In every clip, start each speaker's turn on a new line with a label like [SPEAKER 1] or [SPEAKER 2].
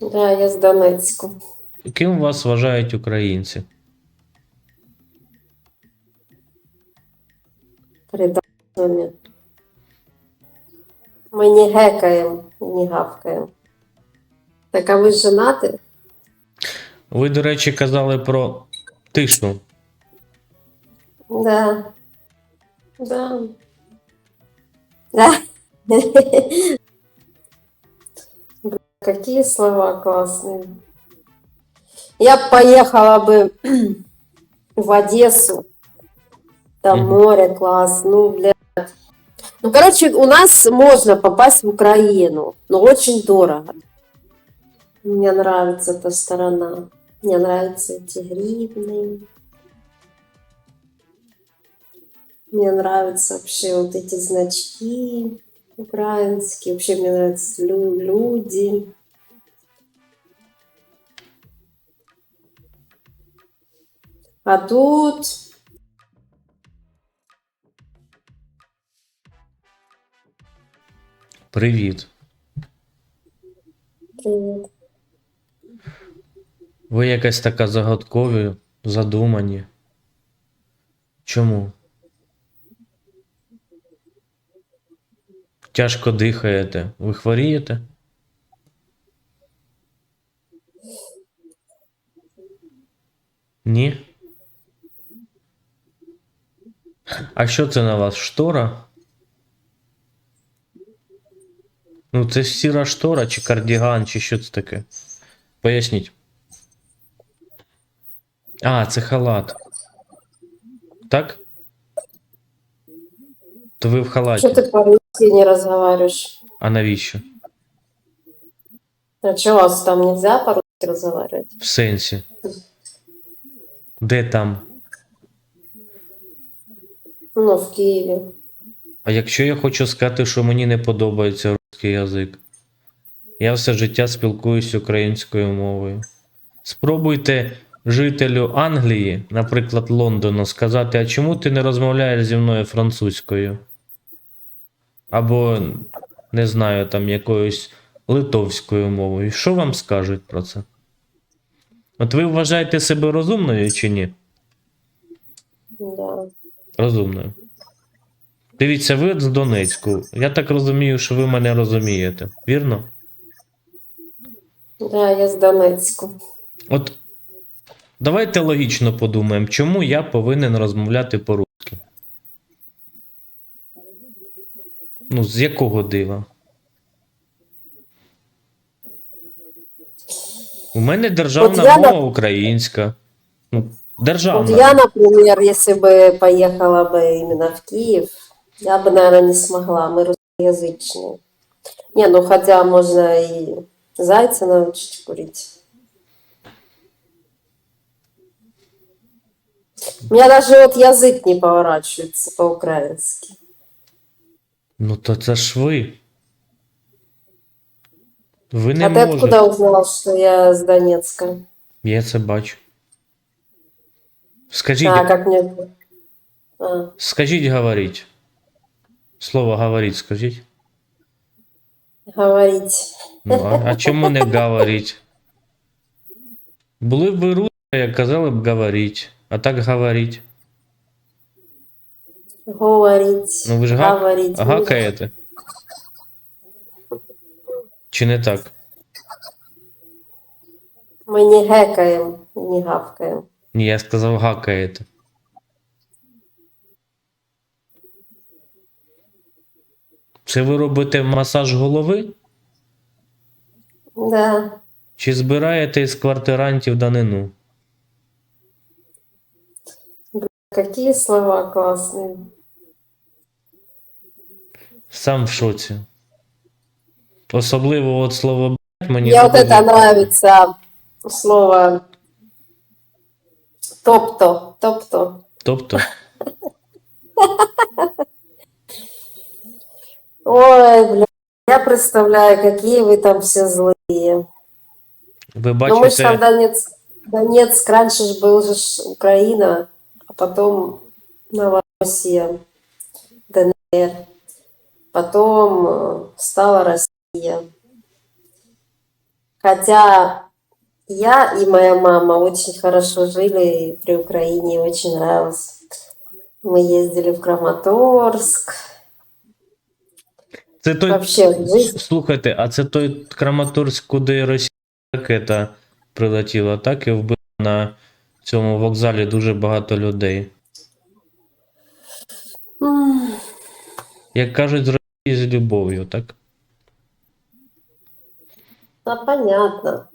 [SPEAKER 1] Да, я з Донецьку.
[SPEAKER 2] Ким вас вважають українці?
[SPEAKER 1] Предателями. Ми не гекаємо, не гавкаємо. Так, а ви женати?
[SPEAKER 2] Ви, до речі, казали про тишу.
[SPEAKER 1] Да. Да. Да. Какие слова классные. Я поехала бы в Одессу. Там
[SPEAKER 2] Мгм.
[SPEAKER 1] море класс. Ну, бля. Ну, короче, у нас можно попасть в Украину, но очень дорого. Мне нравится эта сторона. Мне нравятся эти гривны. Мне нравятся вообще вот эти значки украинские. Вообще мне нравятся люди. А тут
[SPEAKER 2] Привіт.
[SPEAKER 1] привет.
[SPEAKER 2] Ви якась така загадкові, задумані. Чому? Тяжко дихаєте. Ви хворієте? Ні? А що це на вас? Штора? Ну, це сіра штора, чи кардіган, чи що це таке? Поясніть. А, це халат. Так? То ви в халаті.
[SPEAKER 1] Ты не разговариваешь?
[SPEAKER 2] А навіщо?
[SPEAKER 1] А что, у вас там нельзя по-русски разговаривать?
[SPEAKER 2] В сенсі. Де там?
[SPEAKER 1] Ну, в Киеве.
[SPEAKER 2] А якщо я хочу сказати, що мені не подобається русський язик, я все життя спілкуюсь українською мовою. Спробуйте жителю Англії, наприклад, Лондону, сказати, а чому ти не розмовляєш зі мною французькою? Або, не знаю, там якоюсь литовською мовою. Що вам скажуть про це? От ви вважаєте себе розумною чи ні?
[SPEAKER 1] Да.
[SPEAKER 2] Розумною. Дивіться, ви з Донецьку. Я так розумію, що ви мене розумієте. Вірно?
[SPEAKER 1] Да, я з Донецьку.
[SPEAKER 2] От давайте логічно подумаємо, чому я повинен розмовляти по-русски? Ну, з якого дива? У мене державна
[SPEAKER 1] От я
[SPEAKER 2] мова українська. Ну, державна.
[SPEAKER 1] Вот я, например, если бы поехала бы именно в Киев, я бы, наверное, не смогла. Мы русскоязычные. Не, ну хотя можно и зайца научить курить. У меня даже вот язык не поворачивается по-украински.
[SPEAKER 2] Ну, то це ж ви. Ви не
[SPEAKER 1] а ты
[SPEAKER 2] можете.
[SPEAKER 1] откуда узнал, что я с Донецка?
[SPEAKER 2] Я це бачу. Скажіть,
[SPEAKER 1] А, как мне... А,
[SPEAKER 2] скажіть, говоріть. Слово говоріть, скажіть.
[SPEAKER 1] говорить.
[SPEAKER 2] Ну, а, а чому не говоріть? Були б ви русская, казали б говоріть. А так говоріть.
[SPEAKER 1] Говорить.
[SPEAKER 2] Ну ви ж га...
[SPEAKER 1] говорить.
[SPEAKER 2] гакаєте. Чи не так?
[SPEAKER 1] Мы не гекаем, не гавкаем.
[SPEAKER 2] Ні, я сказав гакаєте. Це ви робите масаж голови?
[SPEAKER 1] Да.
[SPEAKER 2] Чи збираєте із квартирантів данину?
[SPEAKER 1] Какие слова классные.
[SPEAKER 2] Сам в шоці. Особливо от слово «блядь» мені
[SPEAKER 1] Мне вот
[SPEAKER 2] дуже-
[SPEAKER 1] это нравится слово топто, топто.
[SPEAKER 2] Тобто,
[SPEAKER 1] Ой, бля, я представляю, какие вы там все злые.
[SPEAKER 2] ви
[SPEAKER 1] Ну мы же там
[SPEAKER 2] бачите,
[SPEAKER 1] Донецк, Донецк раньше же был же Украина, а потом Новороссия, ДНР, потом э, стала Россия. Хотя я и моя мама очень хорошо жили при Украине, очень нравилось. Мы ездили в Краматорск.
[SPEAKER 2] Це той.
[SPEAKER 1] Вообще, жизнь
[SPEAKER 2] Слухайте, а це той Краматорськ, куди Росія ракета прилетіла, так і вбила на цьому вокзалі дуже багато людей. Як кажуть, з Росії з любов'ю, так?
[SPEAKER 1] Да, понятно.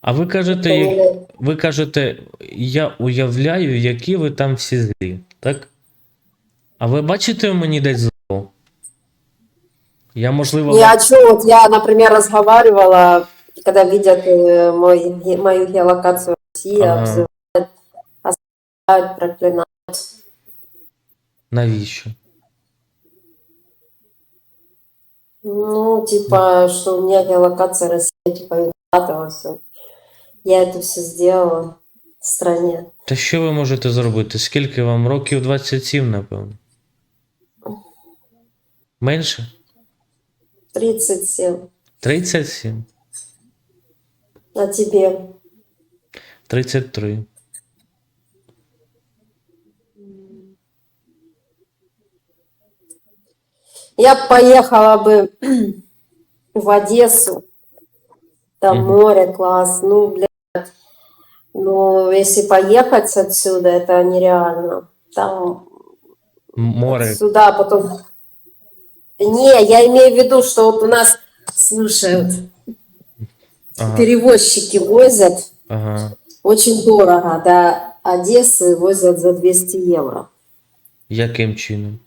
[SPEAKER 2] А ви кажете, як- ви кажете, я уявляю, які ви там всі злі, так? А ви бачите в мені десь зло? Я, можливо,
[SPEAKER 1] Не, а чё, вот я, например, разговаривала, когда видят э, мой, ге- мою геолокацию в России,
[SPEAKER 2] Ага.
[SPEAKER 1] обзывают, осуждают, проклинают.
[SPEAKER 2] навіщо?
[SPEAKER 1] Ну, типа, что у меня геолокация России, типа, виновата во всем. Я это все сделала в стране.
[SPEAKER 2] Та що ви можете зробити? Скільки вам років 27, напевно? Менше?
[SPEAKER 1] 37.
[SPEAKER 2] 37?
[SPEAKER 1] А тебе?
[SPEAKER 2] 33.
[SPEAKER 1] Я б поехала бы в Одессу. Там
[SPEAKER 2] Мгм.
[SPEAKER 1] море, класс. Ну, блядь. Ну, если поехать отсюда, это нереально. Там
[SPEAKER 2] Море.
[SPEAKER 1] сюда потом... Не, я имею в виду, что вот у нас, слушай, вот
[SPEAKER 2] Ага.
[SPEAKER 1] перевозчики возят
[SPEAKER 2] ага.
[SPEAKER 1] очень дорого. До Одессы возят за 200 евро.
[SPEAKER 2] Яким чином?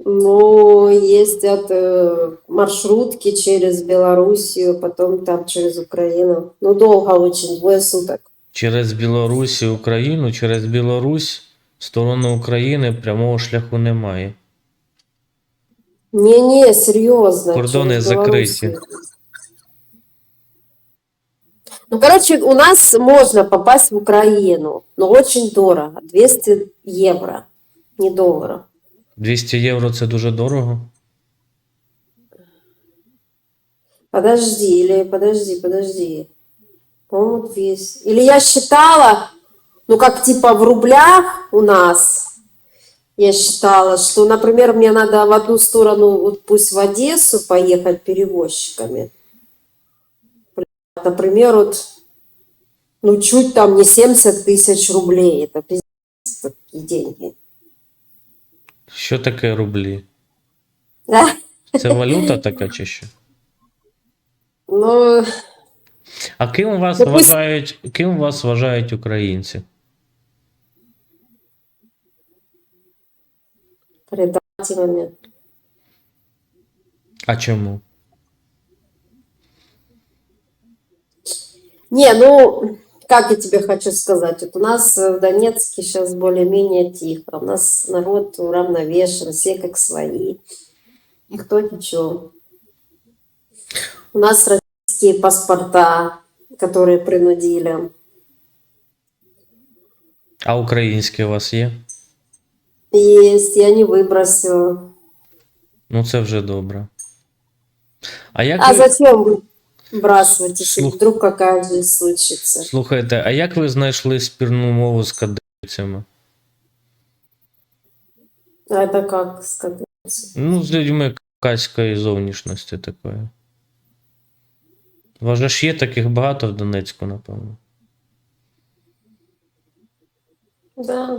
[SPEAKER 1] Ну, ездят э, маршрутки через Белоруссию, потом там через Украину. Ну, долго очень, двое суток.
[SPEAKER 2] Через Білорусь і Україну, через Білорусь в сторону України прямого шляху немає.
[SPEAKER 1] Не-не, серьезно.
[SPEAKER 2] Кордоны
[SPEAKER 1] через
[SPEAKER 2] закрыты.
[SPEAKER 1] Белоруссию. Ну, короче, у нас можно попасть в Украину, но очень дорого. 200 евро, не долларов.
[SPEAKER 2] 200 євро це дуже дорого.
[SPEAKER 1] Подожди, или подожди, подожди. По-моему, 200. Или я считала, ну как типа в рублях у нас, я считала, что, например, мне надо в одну сторону, вот пусть в Одессу поехать перевозчиками. Например, вот, ну чуть там не 70 тысяч рублей, это пиздец, такие деньги.
[SPEAKER 2] Що таке рублі? Це валюта така чи що?
[SPEAKER 1] Ну,
[SPEAKER 2] А ким вас
[SPEAKER 1] Ну,
[SPEAKER 2] вважають, ким вас вважають українці?
[SPEAKER 1] предателями.
[SPEAKER 2] А чому?
[SPEAKER 1] Не, ну, как я тебе хочу сказать, вот у нас э, в Донецке сейчас более-менее тихо, у нас народ уравновешен, все как свои, никто ничего. У нас российские паспорта, которые принудили.
[SPEAKER 2] А українські у вас є?
[SPEAKER 1] Есть, я не выбросила.
[SPEAKER 2] Ну це вже добре. А як
[SPEAKER 1] А
[SPEAKER 2] ви...
[SPEAKER 1] зачем выбрасывать, если
[SPEAKER 2] Слух-
[SPEAKER 1] вдруг какая жизнь случится?
[SPEAKER 2] Слухайте, а як ви знайшли спільну мову з кадирцями?
[SPEAKER 1] А это как сказать?
[SPEAKER 2] Ну, з людьми кавказької зовнішності такої. У вас же ж є таких багато в Донецьку, напевно.
[SPEAKER 1] Да.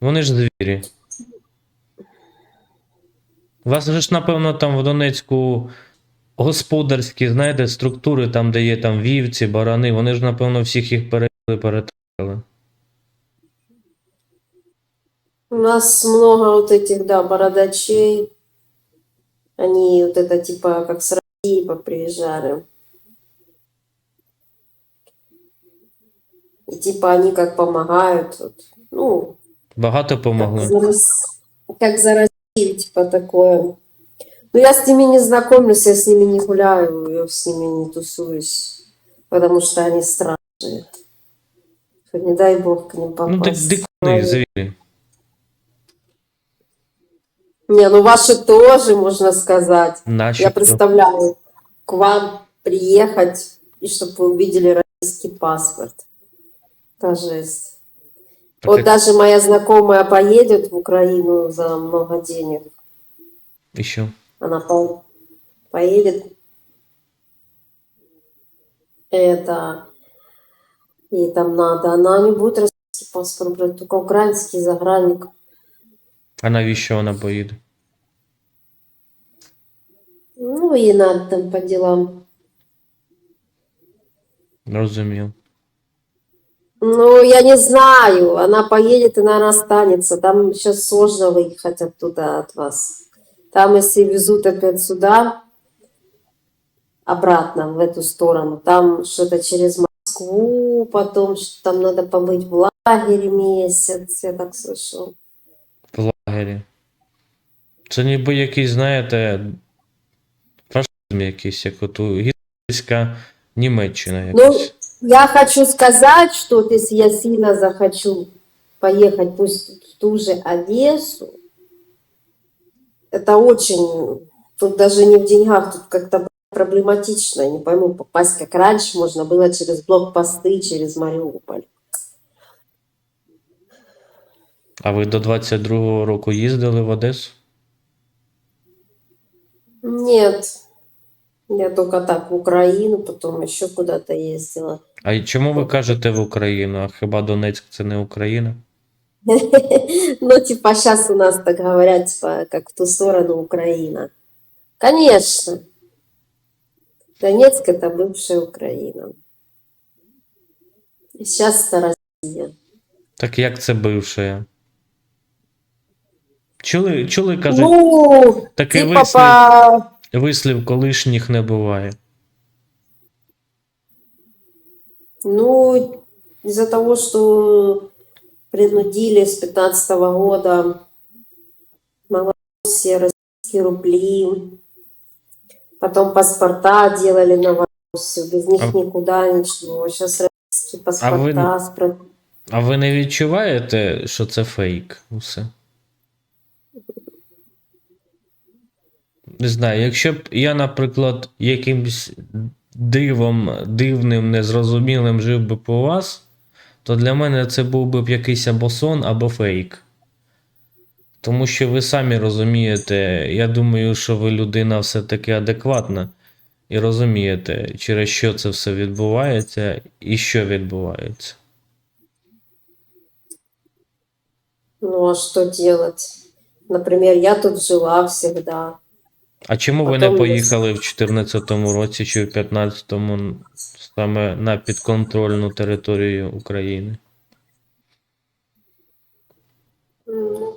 [SPEAKER 2] Вони ж звірі. У вас же ж, напевно, там в Донецьку господарські, знаєте, структури, там, де є там вівці, барани, вони ж, напевно, всіх їх перебили, перетравили.
[SPEAKER 1] У нас много вот этих, да, бородачей. Они вот это типа как с России поприезжали. И типа они как помогают. Вот, ну,
[SPEAKER 2] Багато
[SPEAKER 1] как за, Рос- как за Россию, типа такое. Ну, я с ними не знакомлюсь, я с ними не гуляю, я с ними не тусуюсь, потому что они страшные. Хоть Не дай бог к ним
[SPEAKER 2] Ну,
[SPEAKER 1] попасть.
[SPEAKER 2] дик- дикуни, звірі.
[SPEAKER 1] Не, ну ваши тоже, можно сказать. Я
[SPEAKER 2] Начебто.
[SPEAKER 1] представляю. к вам приехать, и чтобы вы увидели российский паспорт. Это жесть.
[SPEAKER 2] Так
[SPEAKER 1] Вот
[SPEAKER 2] як-
[SPEAKER 1] даже моя знакомая поедет в Украину за много денег.
[SPEAKER 2] І що?
[SPEAKER 1] Она по- поедет. Это... Ей там надо. Она не будет российский паспорт брать, только украинский загранник.
[SPEAKER 2] А навіщо вона поїде?
[SPEAKER 1] Ну, ей надо там по делам.
[SPEAKER 2] Розумів.
[SPEAKER 1] Ну, я не знаю. Она поедет и, наверное, останется. Там сейчас сложно выехать оттуда от вас. Там, если везут опять сюда, обратно в эту сторону, там что-то через Москву, потом что там надо побыть в лагере месяц, я так слышал.
[SPEAKER 2] В лагері. Це ніби якийсь, знаєте, фашизм якийсь, як от у гітлерська Німеччина
[SPEAKER 1] Ну,
[SPEAKER 2] якась.
[SPEAKER 1] я хочу сказать, что вот если я сильно захочу поехать пусть в ту же Одессу, это очень, тут даже не в деньгах, тут как-то проблематично, я не пойму, попасть как раньше можно было через блокпосты, через Мариуполь.
[SPEAKER 2] А ви до 22-го року їздили в Одесу?
[SPEAKER 1] Нет, я только так в Украину, потом еще куда-то ездила.
[SPEAKER 2] А й чому ви кажете в Україну? А хіба Донецьк це не Україна?
[SPEAKER 1] Ну, типа, сейчас у нас так говорят, типа, как в ту сторону Украина. Конечно. Донецк – это бывшая Украина. Сейчас это Россия.
[SPEAKER 2] Так як це бивше? Чули, чули кажуть,
[SPEAKER 1] Ну,
[SPEAKER 2] такий
[SPEAKER 1] типа,
[SPEAKER 2] вислів,
[SPEAKER 1] по...
[SPEAKER 2] вислів колишніх не буває.
[SPEAKER 1] Ну, из-за того, что принудили с 15 года все российские рубли, потом паспорта делали на Новороссию, без них
[SPEAKER 2] А-
[SPEAKER 1] никуда ничего. Сейчас российские паспорта. спро-
[SPEAKER 2] А ви не відчуваєте, що це фейк усе? Не знаю, якщо б я, наприклад, якимсь дивом, дивним, незрозумілим жив би по вас, то для мене це був би б якийсь або сон, або фейк. Тому що ви самі розумієте, я думаю, що ви людина все-таки адекватна і розумієте, через що це все відбувається і що відбувається.
[SPEAKER 1] Ну, а что делать? Например, я тут жила всегда.
[SPEAKER 2] А чому ви не поїхали в 2014 році чи в 2015 саме на підконтрольну територію України?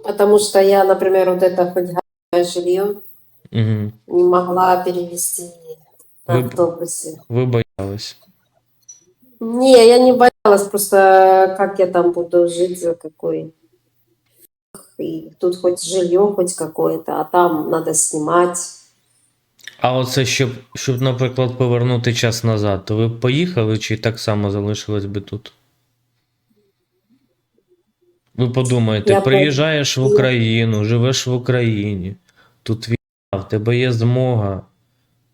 [SPEAKER 1] Потому что я, например, вот это хоть жилье
[SPEAKER 2] Угу.
[SPEAKER 1] не могла перевести на
[SPEAKER 2] Вы-
[SPEAKER 1] автобусе.
[SPEAKER 2] Ви боялись.
[SPEAKER 1] Не, я не боялась, просто как я там буду жить, за какой. И тут хоть жилье, хоть какое-то, а там надо снимать.
[SPEAKER 2] А оце щоб, щоб, наприклад, повернути час назад, то ви б поїхали чи так само залишились би тут? Ви подумайте,
[SPEAKER 1] Я
[SPEAKER 2] приїжджаєш в Україну, живеш в Україні, тут війна, в тебе є змога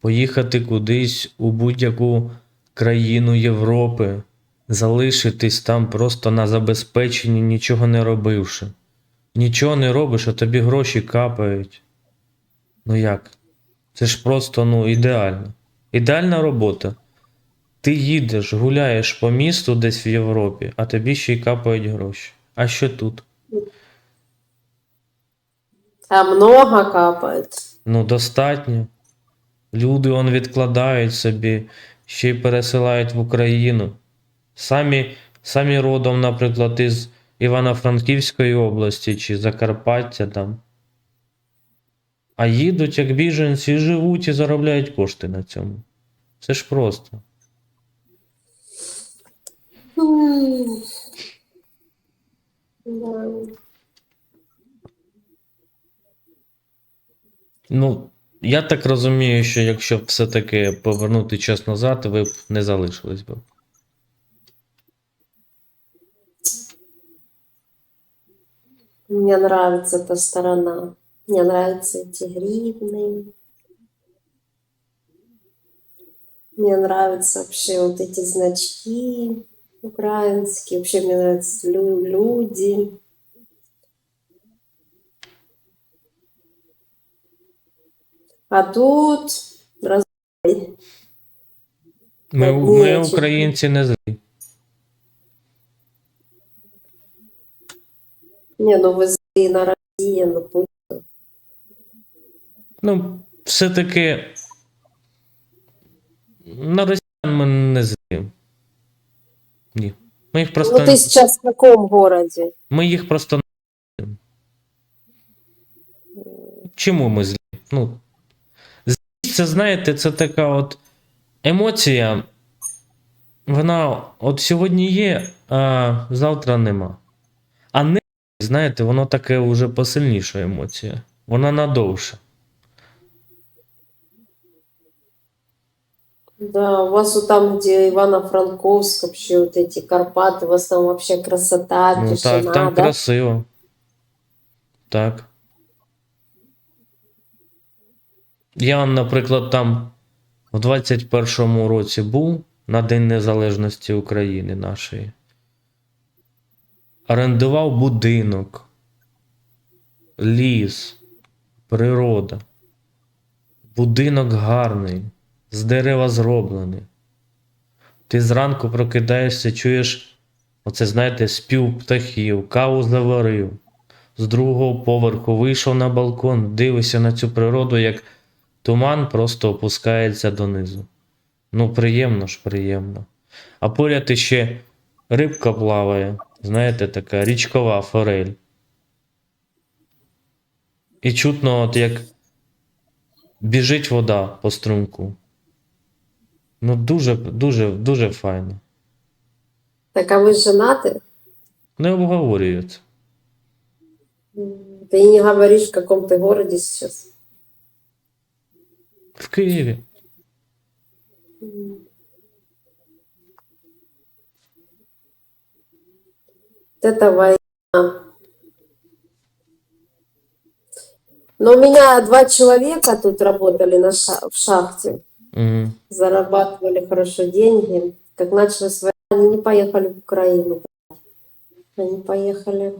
[SPEAKER 2] поїхати кудись у будь-яку країну Європи, залишитись там просто на забезпеченні, нічого не робивши. Нічого не робиш, а тобі гроші капають. Ну як? Це ж просто ну, ідеально. Ідеальна робота. Ти їдеш, гуляєш по місту десь в Європі, а тобі ще й капають гроші. А що тут?
[SPEAKER 1] А много капает.
[SPEAKER 2] Ну, достатньо. Люди он відкладають собі, ще й пересилають в Україну. Самі, самі родом, наприклад, із Івано-Франківської області чи Закарпаття там. А їдуть як біженці, живуть і заробляють кошти на цьому. Це ж просто. Ну, я так розумію, що якщо б все-таки повернути час назад, ви б не залишились би.
[SPEAKER 1] Мне нравится эта сторона. Мне нравятся эти гривны. Мне нравятся вообще вот эти значки украинские. Вообще мне нравятся лю- люди. А тут раз-
[SPEAKER 2] Ми,
[SPEAKER 1] Так,
[SPEAKER 2] ми
[SPEAKER 1] ні, чи-
[SPEAKER 2] українці не злі.
[SPEAKER 1] не, ну вы злые на Россию, ну пусть.
[SPEAKER 2] Ну, все-таки на росіян ми не злі. Ні. Ми їх просто,
[SPEAKER 1] Ну ты сейчас в каком городе?
[SPEAKER 2] ми їх просто не Чому ми злі? Ну, злість, це, знаєте, це така от емоція. Вона от сьогодні є, а завтра нема. А не, знаєте, воно таке вже посильніша емоція. Вона надовше.
[SPEAKER 1] Да, у вас вот там, где Ивано-Франковск, вообще вот эти Карпаты, у вас там вообще красота,
[SPEAKER 2] Ну
[SPEAKER 1] тишина,
[SPEAKER 2] так, там
[SPEAKER 1] да?
[SPEAKER 2] красиво. Так. Я, наприклад, там в 21-му році був на День Незалежності України нашої. Орендував будинок, ліс, природа. Будинок гарний, з дерева зроблений. Ти зранку прокидаєшся, чуєш Оце, знаєте, спів птахів, каву заварив. З другого поверху вийшов на балкон, дивишся на цю природу, як туман просто опускається донизу. Ну, приємно ж, приємно. А поряд іще рибка плаває, знаєте, така річкова форель. І чутно, от як біжить вода по струмку. Ну, дуже, дуже, дуже файно.
[SPEAKER 1] Так, а вы женаты?
[SPEAKER 2] Не обговорюється.
[SPEAKER 1] М, Ты не говоришь, в каком ты городе сейчас.
[SPEAKER 2] В Києві.
[SPEAKER 1] М. Вот это война. Но у меня два человека тут работали на ша- в шахте,
[SPEAKER 2] Угу.
[SPEAKER 1] зарабатывали хорошо деньги. Как началась война, они не поехали в Украину. Они поехали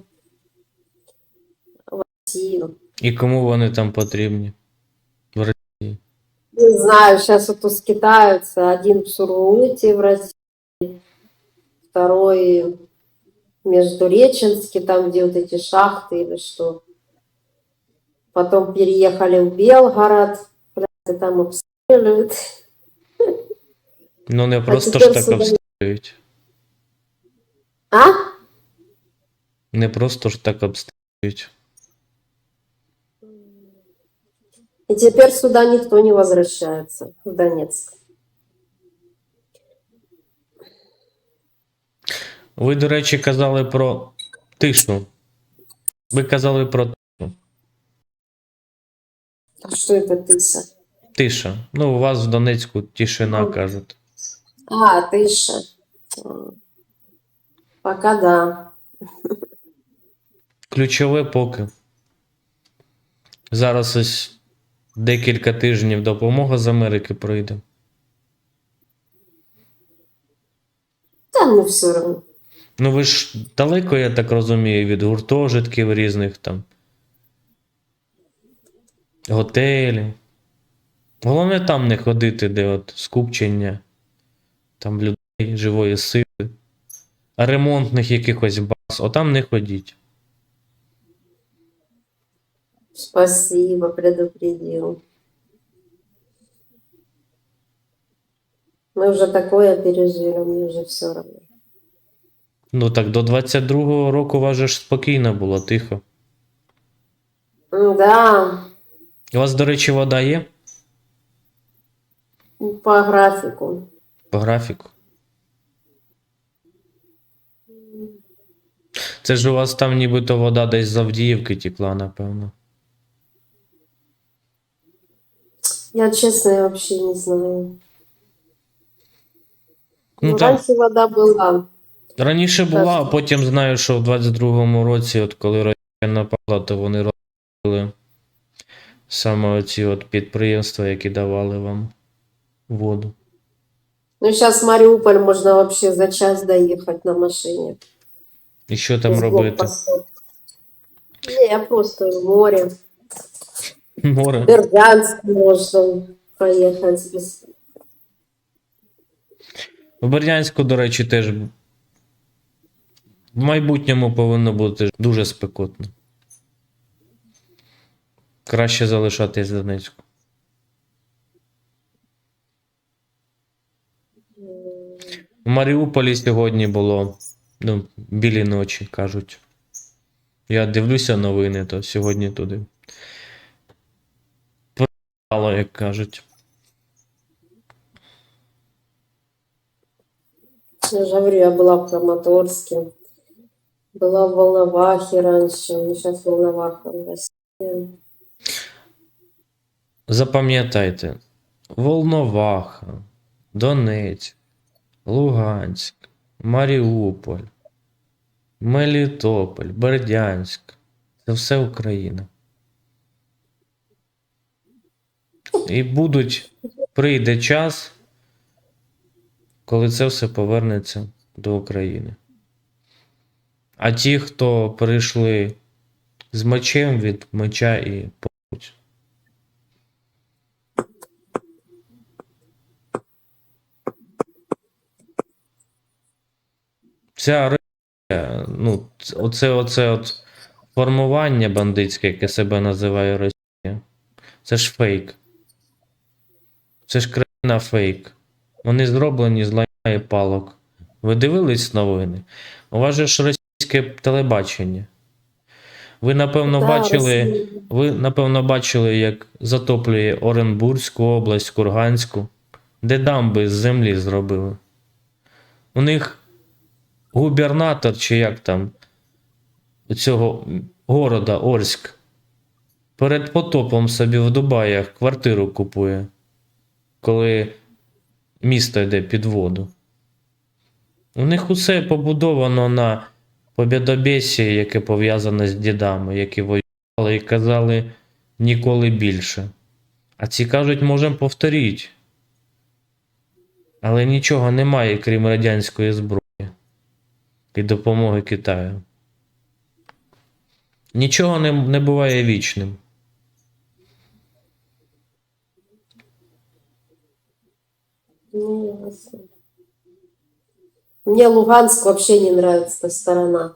[SPEAKER 1] в Россию.
[SPEAKER 2] І кому вони там потрібні?
[SPEAKER 1] Не знаю, сейчас вот скитаются. Один в Сургуте в России, второй в Междуреченске, там, где вот эти шахты или что. Потом переехали в Белгород, блядь, и там обстреливают.
[SPEAKER 2] Ну не просто ж
[SPEAKER 1] тепер
[SPEAKER 2] так
[SPEAKER 1] сюди.
[SPEAKER 2] обстрілюють.
[SPEAKER 1] А?
[SPEAKER 2] Не просто ж так обстрілюють.
[SPEAKER 1] И теперь сюда никто не возвращается, в Донецк.
[SPEAKER 2] Ви, до речі, казали про тишу. Ви казали про
[SPEAKER 1] А что это тыша?
[SPEAKER 2] Тиша. Ну, у вас в Донецьку тишина кажуть.
[SPEAKER 1] А, тыша. М. Пока да.
[SPEAKER 2] Ключове поки. Зараз ось декілька тижнів допомога з Америки прийде.
[SPEAKER 1] Там мне все равно.
[SPEAKER 2] Ну ви ж далеко, я так розумію, від гуртожитків різних там. Готелів. Головне там не ходити, де от скупчення, там людей, живої сили, а ремонтних якихось баз, отам не ходіть.
[SPEAKER 1] Спасибо, предупредил. Мы уже такое пережили, мне уже все равно.
[SPEAKER 2] Ну так до 22-го року у вас же ж спокійно було, тихо.
[SPEAKER 1] Да,
[SPEAKER 2] У вас, до речі, вода є
[SPEAKER 1] по графику.
[SPEAKER 2] по графіку. Це ж у вас там нібито вода десь з Авдіївки текла, напевно.
[SPEAKER 1] Я честно я вообще не знаю.
[SPEAKER 2] Ну,
[SPEAKER 1] Ну,
[SPEAKER 2] там
[SPEAKER 1] раньше вода была.
[SPEAKER 2] раніше була, а потім знаю, що в 22-му році, от коли Росія напала, то вони робили саме оці от підприємства, які давали вам. Воду.
[SPEAKER 1] Ну, сейчас в Мариуполь можно вообще за час доехать на машине.
[SPEAKER 2] І що там
[SPEAKER 1] Из
[SPEAKER 2] робити?
[SPEAKER 1] блокпоста. Не, я просто в море.
[SPEAKER 2] Море.
[SPEAKER 1] Бердянск можно поехать. Без...
[SPEAKER 2] В Бердянську, до речі, теж в майбутньому повинно бути дуже спекотно. Краще залишатись в Донецьку. В Маріуполі сьогодні було ну, білі ночі, кажуть. Я дивлюся новини, то сьогодні туди. Прилетало, як кажуть.
[SPEAKER 1] Я же говорю, я была в Краматорске. Была в Волновахе раньше. Ну, сейчас Волноваха в России.
[SPEAKER 2] Запам'ятайте, Волноваха, Донецьк, Луганськ, Маріуполь, Мелітополь, Бердянськ. Це все Україна. І будуть, прийде час, коли це все повернеться до України. А ті, хто прийшли з мечем від меча і помруть. Ця ну, оце, оце от формування бандитське, яке себе називає Росія, це ж фейк. Це ж країна фейк. Вони зроблені з лайна і палок. Ви дивились новини? У вас же ж російське телебачення. Ви, напевно,
[SPEAKER 1] Да,
[SPEAKER 2] бачили. Ви, напевно, бачили, як затоплює Оренбурзьку область, Курганську, де дамби з землі зробили. У них губернатор, чи як там, цього города Орськ, перед потопом собі в Дубаях квартиру купує, коли місто йде під воду. У них усе побудовано на побєдобєсі, яке пов'язане з дідами, які воювали і казали ніколи більше. А ці кажуть, можемо повторити. Але нічого немає, крім радянської зброї і допомоги Китаю. Нічого не, не буває вічним.
[SPEAKER 1] Ну, ясно. Мне Луганск вообще не нравится, эта сторона.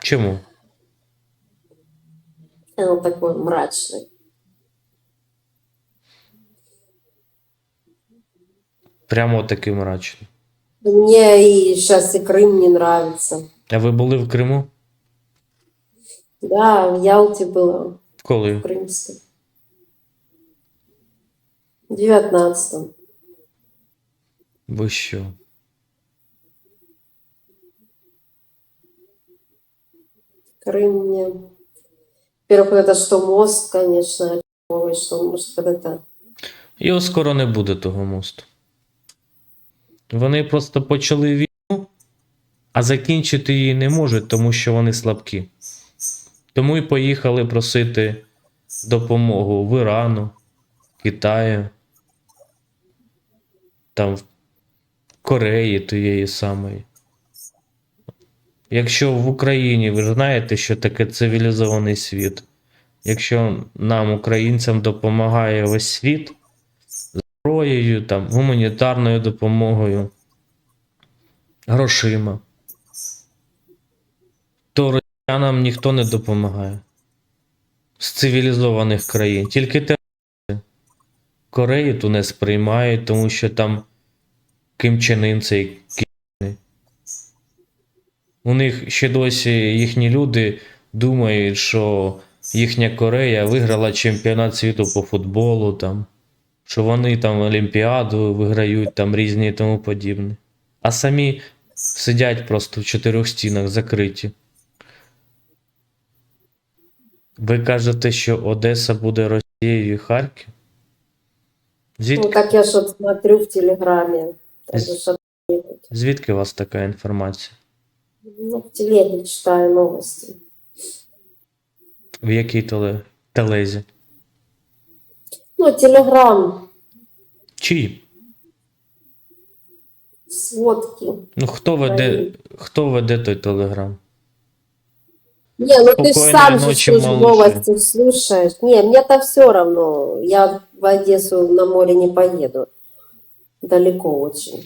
[SPEAKER 2] Чому?
[SPEAKER 1] Он такой мрачный.
[SPEAKER 2] Прямо такий мрачний.
[SPEAKER 1] Мне и сейчас и Крым не нравится.
[SPEAKER 2] А ви були в Криму?
[SPEAKER 1] Да, в Ялте было,
[SPEAKER 2] Коли?
[SPEAKER 1] в Крымске. В девятнадцатом.
[SPEAKER 2] Ви що?
[SPEAKER 1] Крым мне. Во-первых, это что мост, конечно, ой, что может вот это.
[SPEAKER 2] Його скоро не буде того мосту. Вони просто почали війну, а закінчити її не можуть, тому що вони слабкі. Тому і поїхали просити допомогу в Ірану, Китаю, там в Кореї тієї самої. Якщо в Україні ви знаєте, що таке цивілізований світ, якщо нам, українцям, допомагає весь світ, зброєю, там, гуманітарною допомогою, грошима, то росіянам ніхто не допомагає з цивілізованих країн. Тільки те Корею ту не сприймають, тому що там Ким Чен Ін цей кінний. У них ще досі їхні люди думають, що їхня Корея виграла чемпіонат світу по футболу там що вони там Олімпіаду виграють там різні і тому подібне. А самі сидять просто в чотирьох стінах закриті. Ви кажете, що Одеса буде Росією і Харків?
[SPEAKER 1] Ну, так я что смотрю в Телеграме. Так
[SPEAKER 2] Из- звідки у вас така інформація?
[SPEAKER 1] Ну, в телеге читаю новости.
[SPEAKER 2] В якій теле... телезі?
[SPEAKER 1] Ну, Телеграм
[SPEAKER 2] Чиї?
[SPEAKER 1] Сводки.
[SPEAKER 2] Ну, хто веде, хто веде той телеграм?
[SPEAKER 1] Не, ну ты ж
[SPEAKER 2] Спокойной
[SPEAKER 1] сам же
[SPEAKER 2] ночи,
[SPEAKER 1] слуш-
[SPEAKER 2] малыши.
[SPEAKER 1] новости слушаешь. Не, мне-то все равно. Я в Одессу на море не поеду. Далеко очень.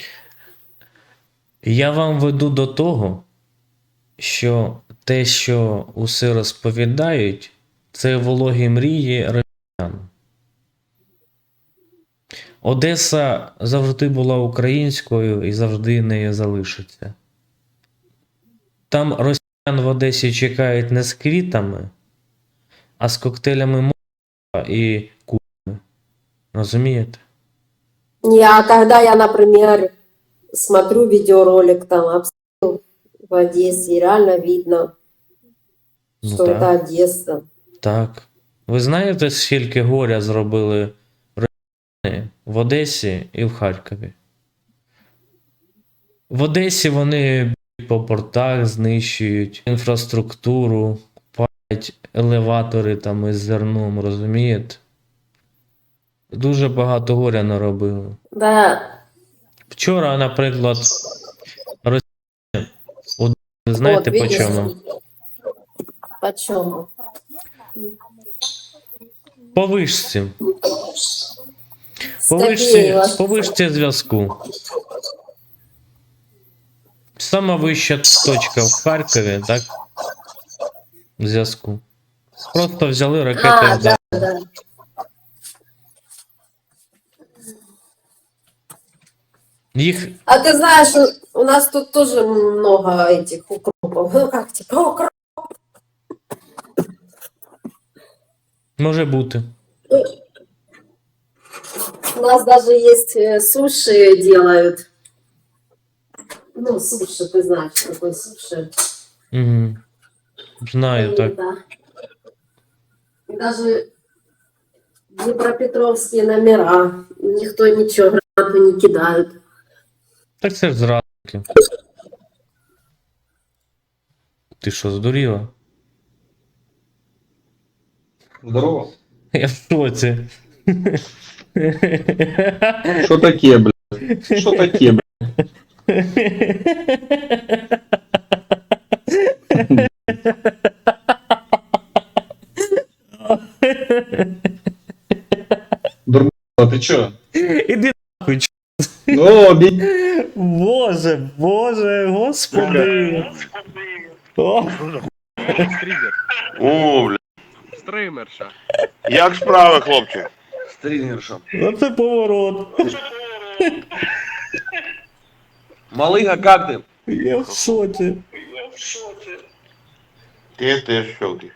[SPEAKER 2] Я вам веду до того, що те, що усе розповідають, це вологі мрії росіян. Одеса завжди була українською і завжди нею залишиться. Там росіян в Одесі чекають не з квітами, а з коктейлями мова і курами. Розумієте?
[SPEAKER 1] А когда я, например, смотрю видеоролик там обстрел в Одессе, реально видно,
[SPEAKER 2] Ну
[SPEAKER 1] что
[SPEAKER 2] так.
[SPEAKER 1] это Одесса.
[SPEAKER 2] Так. Ви знаєте, скільки горя зробили в Одесі і в Харкові? В Одесі вони по портах, знищують інфраструктуру, палять елеватори там із зерном, розумієте? Дуже багато горя наробили.
[SPEAKER 1] Да,
[SPEAKER 2] Вчора, наприклад, ви знаєте по чому? По.
[SPEAKER 1] С
[SPEAKER 2] По вишці,
[SPEAKER 1] вас-
[SPEAKER 2] по зв'язку. Сама вища точка в Харкові, так? Зв'язку. Просто взяли ракети
[SPEAKER 1] А, да, да.
[SPEAKER 2] Їх
[SPEAKER 1] А ты знаешь, у- нас тут тоже много этих укропов. Ну, как типа укроп.
[SPEAKER 2] може бути.
[SPEAKER 1] У нас даже есть э, суши делают. Ну, суши, ты знаешь, такое суши.
[SPEAKER 2] Угу. Знаю,
[SPEAKER 1] И
[SPEAKER 2] так.
[SPEAKER 1] да. И даже Днепропетровские номера. Никто ничего, гранату не кидает.
[SPEAKER 2] Так це ж зрадники. Ти що, здуріла?
[SPEAKER 3] Здорово.
[SPEAKER 2] Я в шоці.
[SPEAKER 3] Що таке, блядь? Що таке, блядь? Дурбала, ти чо?
[SPEAKER 2] Іди нахуй. ч-
[SPEAKER 3] Ну, бі...
[SPEAKER 2] Боже, боже, господи. О,
[SPEAKER 4] Стрімер.
[SPEAKER 5] О, бля.
[SPEAKER 4] Стримерша.
[SPEAKER 5] Як справи, хлопці?
[SPEAKER 3] Стрінгерша.
[SPEAKER 2] це поворот.
[SPEAKER 3] Малига, как ти?
[SPEAKER 2] Я в шоці.
[SPEAKER 5] Ти теж щелки.